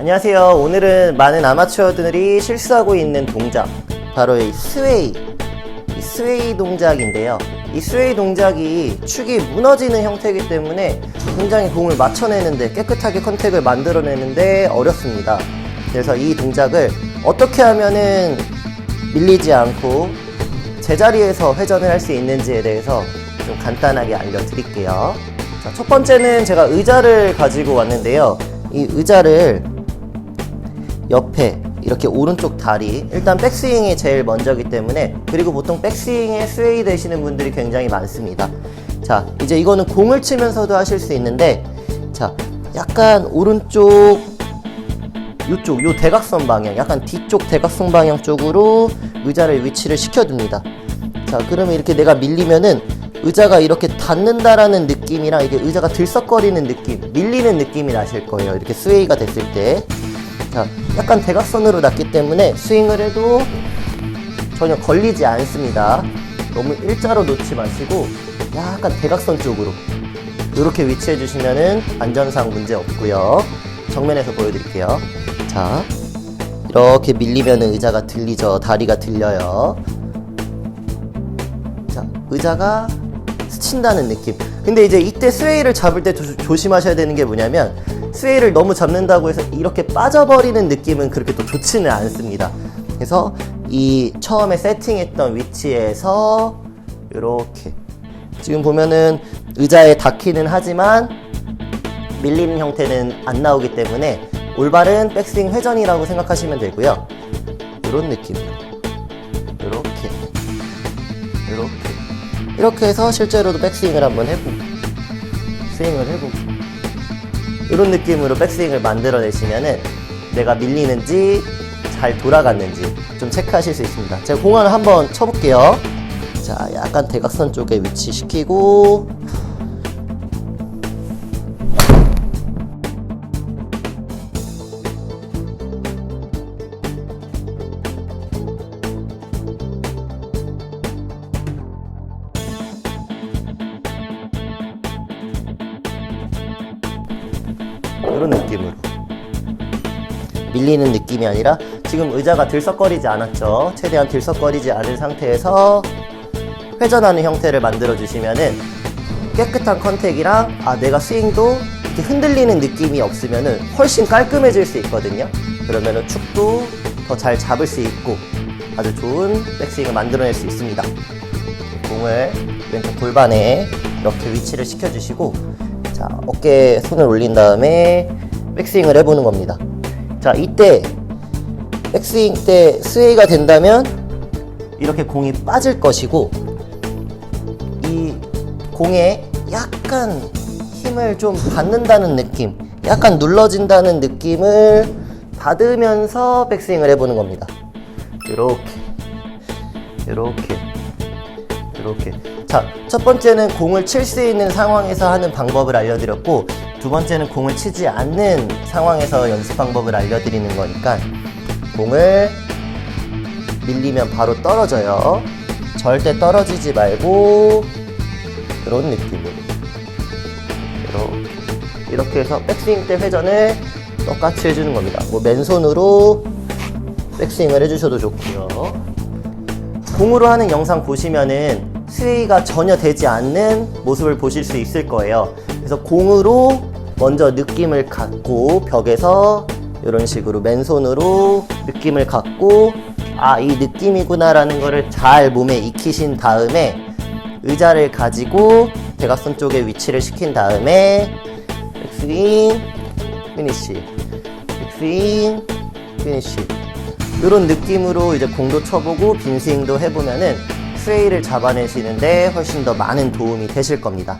안녕하세요. 오늘은 많은 아마추어들이 실수하고 있는 동작, 바로 이 스웨이, 이 스웨이 동작인데요. 이 스웨이 동작이 축이 무너지는 형태이기 때문에 굉장히 공을 맞춰내는데 깨끗하게 컨택을 만들어내는데 어렵습니다. 그래서 이 동작을 어떻게 하면은 밀리지 않고 제자리에서 회전을 할 수 있는지에 대해서 좀 간단하게 알려드릴게요. 자, 첫 번째는 제가 의자를 가지고 왔는데요. 이 의자를 옆에 이렇게 오른쪽 다리 일단 백스윙이 제일 먼저기 때문에 그리고 보통 백스윙에 스웨이 되시는 분들이 굉장히 많습니다. 자 이제 이거는 공을 치면서도 하실 수 있는데 자 약간 오른쪽 요쪽 요 대각선 방향 약간 뒤쪽 대각선 방향 쪽으로 의자를 위치를 시켜둡니다. 자 그러면 이렇게 내가 밀리면은 의자가 이렇게 닿는다라는 느낌이랑 이게 의자가 들썩거리는 느낌 밀리는 느낌이 나실 거예요. 이렇게 스웨이가 됐을 때. 자, 약간 대각선으로 났기 때문에 스윙을 해도 전혀 걸리지 않습니다. 너무 일자로 놓지 마시고 약간 대각선 쪽으로 이렇게 위치해 주시면은 안전상 문제 없고요. 정면에서 보여드릴게요. 자, 이렇게 밀리면 의자가 들리죠. 다리가 들려요. 자, 의자가 스친다는 느낌. 근데 이제 이때 스웨이를 잡을 때 조, 조심하셔야 되는 게 뭐냐면 스웨이를 너무 잡는다고 해서 이렇게 빠져버리는 느낌은 그렇게 또 좋지는 않습니다. 그래서 이 처음에 세팅했던 위치에서 이렇게 지금 보면은 의자에 닿기는 하지만 밀리는 형태는 안 나오기 때문에 올바른 백스윙 회전이라고 생각하시면 되고요. 이런 느낌으로 이렇게 이렇게 이렇게 해서 실제로도 백스윙을 한번 해보고 스윙을 해보고 이런 느낌으로 백스윙을 만들어내시면은 내가 밀리는지 잘 돌아갔는지 좀 체크하실 수 있습니다. 제가 공을 한번 쳐볼게요. 자, 약간 대각선 쪽에 위치시키고 이런 느낌으로 밀리는 느낌이 아니라 지금 의자가 들썩거리지 않았죠. 최대한 들썩거리지 않은 상태에서 회전하는 형태를 만들어 주시면은 깨끗한 컨택이랑 아 내가 스윙도 이렇게 흔들리는 느낌이 없으면은 훨씬 깔끔해질 수 있거든요. 그러면은 축도 더 잘 잡을 수 있고 아주 좋은 백스윙을 만들어낼 수 있습니다. 공을 왼쪽 골반에 이렇게 위치를 시켜주시고 자 어깨에 손을 올린 다음에 백스윙을 해보는 겁니다. 자 이때 백스윙 때 스웨이가 된다면 이렇게 공이 빠질 것이고 이 공에 약간 힘을 좀 받는다는 느낌, 약간 눌러진다는 느낌을 받으면서 백스윙을 해보는 겁니다. 이렇게, 이렇게, 이렇게. 자, 첫 번째는 공을 칠 수 있는 상황에서 하는 방법을 알려드렸고, 두 번째는 공을 치지 않는 상황에서 연습 방법을 알려드리는 거니까, 공을 밀리면 바로 떨어져요. 절대 떨어지지 말고, 이런 느낌으로. 이렇게. 이렇게 해서 백스윙 때 회전을 똑같이 해주는 겁니다. 뭐 맨손으로 백스윙을 해주셔도 좋고요. 공으로 하는 영상 보시면은 스웨이가 전혀 되지 않는 모습을 보실 수 있을 거예요. 그래서 공으로 먼저 느낌을 갖고 벽에서 이런 식으로 맨손으로 느낌을 갖고 아, 이 느낌이구나라는 거를 잘 몸에 익히신 다음에 의자를 가지고 대각선 쪽에 위치를 시킨 다음에 백스윙, 피니쉬, 백스윙, 피니쉬 이런 느낌으로 이제 공도 쳐보고 빈스윙도 해보면은 스웨이를 잡아내시는데 훨씬 더 많은 도움이 되실 겁니다.